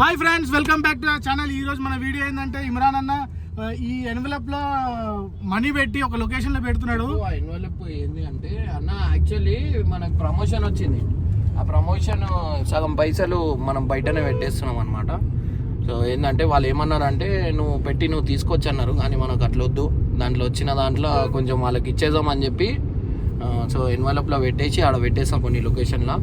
Hi friends welcome back to channel. ఈరోజు మన video ఏంటంటే ఇమ్రాన్ అన్న ఈ ఎన్వలప్లో మనీ పెట్టి ఒక లొకేషన్లో పెడుతున్నాడు. ఆ ఎన్వలప్ ఏంది అంటే అన్న యాక్చువల్లీ మనకు ప్రమోషన్ వచ్చింది. ఆ ప్రమోషన్ సగం పైసలు మనం బయటనే పెట్టేస్తున్నాం అనమాట సో ఏంటంటే వాళ్ళు ఏమన్నారంటే నువ్వు పెట్టి నువ్వు తీసుకొచ్చి అన్నారు కానీ మనకు అట్లా వద్దు. దాంట్లో వచ్చిన దాంట్లో కొంచెం వాళ్ళకి ఇచ్చేద్దాం అని చెప్పి సో ఎన్వలప్లో పెట్టేసి ఆడ పెట్టేస్తాం కొన్ని లొకేషన్లో.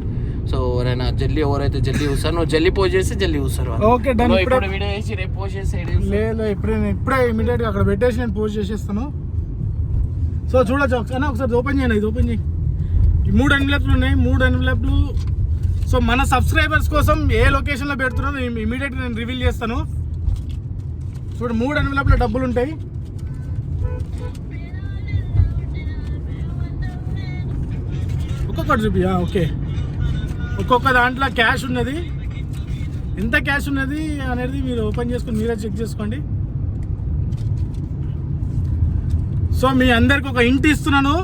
సో ఎవరైనా జల్దీ ఎవరైతే జల్దీ చూస్తారు నువ్వు జల్దీ పోస్ట్ చేస్తే జల్దీ చూస్తారు. Okay done. ఇప్పుడే వీడియో చేసి రేపు పోస్ట్ చేసి. లేదు ఇప్పుడే నేను ఇప్పుడే అక్కడ పెట్టేసి నేను పోస్ట్ చేసేస్తాను. సో చూడొచ్చు ఒకసారి ఒకసారి ఓపెన్ చేయండి ఇది ఓపెన్ చేయి. మూడు ఎన్వలప్లు ఉన్నాయి మూడు ఎన్వలప్లు. సో మన సబ్స్క్రైబర్స్ కోసం ఏ లొకేషన్లో పెడుతున్నారో ఇమీడియట్ నేను రివీల్ చేస్తాను. చూడు మూడు ఎన్వలప్లో డబ్బులు ఉంటాయి. ఒక్కొక్కటి చూపియా ఓకే. ఒక్కొక్క దాంట్లో క్యాష్ ఉన్నది. ఎంత క్యాష్ ఉన్నది అనేది మీరు ఓపెన్ చేసుకుని మీరే చెక్ చేసుకోండి. సో మీ అందరికి ఒక ఇంటి ఇస్తున్నాను.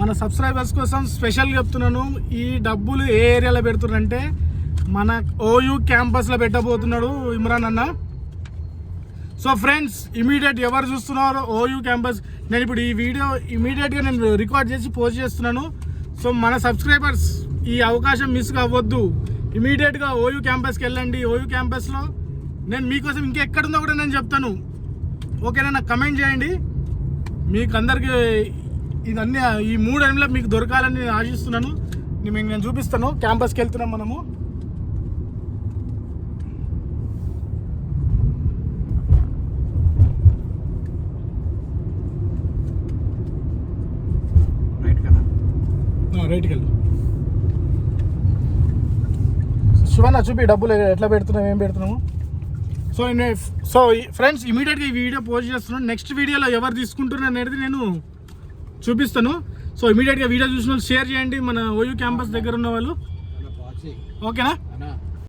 మన సబ్స్క్రైబర్స్ కోసం స్పెషల్ చెప్తున్నాను. ఈ డబ్బులు ఏ ఏరియాలో పెడుతున్నారంటే మన ఓయూ క్యాంపస్లో పెట్టబోతున్నాడు ఇమ్రాన్ అన్న. సో ఫ్రెండ్స్ ఇమీడియట్ ఎవరు చూస్తున్నారో ఓయూ క్యాంపస్. నేను ఇప్పుడు ఈ వీడియో ఇమీడియట్గా నేను రికార్డ్ చేసి పోస్ట్ చేస్తున్నాను. సో మన సబ్స్క్రైబర్స్ ఈ అవకాశం మిస్ అవ్వద్దు ఇమీడియట్గా ఓయూ క్యాంపస్కి వెళ్ళండి. ఓయూ క్యాంపస్లో నేను మీకోసం ఇంకెక్కడుందో కూడా నేను చెప్తాను. ఓకేనా? నాకు కమెంట్ చేయండి. మీకు అందరికి ఇదన్నీ ఈ మూడు ఎనిమిలో మీకు దొరకాలని నేను ఆశిస్తున్నాను. నేను మీకు నేను చూపిస్తాను. క్యాంపస్కి వెళ్తున్నాం మనము. రైట్కి వెళ్ళు. శివన్న చూపి డబ్బులు ఎట్లా పెడుతున్నాం ఏం పెడుతున్నాము సో నేను సో ఫ్రెండ్స్ ఇమీడియట్గా ఈ వీడియో పోస్ట్ చేస్తున్నాను. నెక్స్ట్ వీడియోలో ఎవరు తీసుకుంటున్నారు అనేది నేను చూపిస్తాను. సో ఇమీడియట్గా వీడియో చూసిన వాళ్ళు షేర్ చేయండి మన ఓయూ క్యాంపస్ దగ్గర ఉన్న వాళ్ళు. ఓకేనా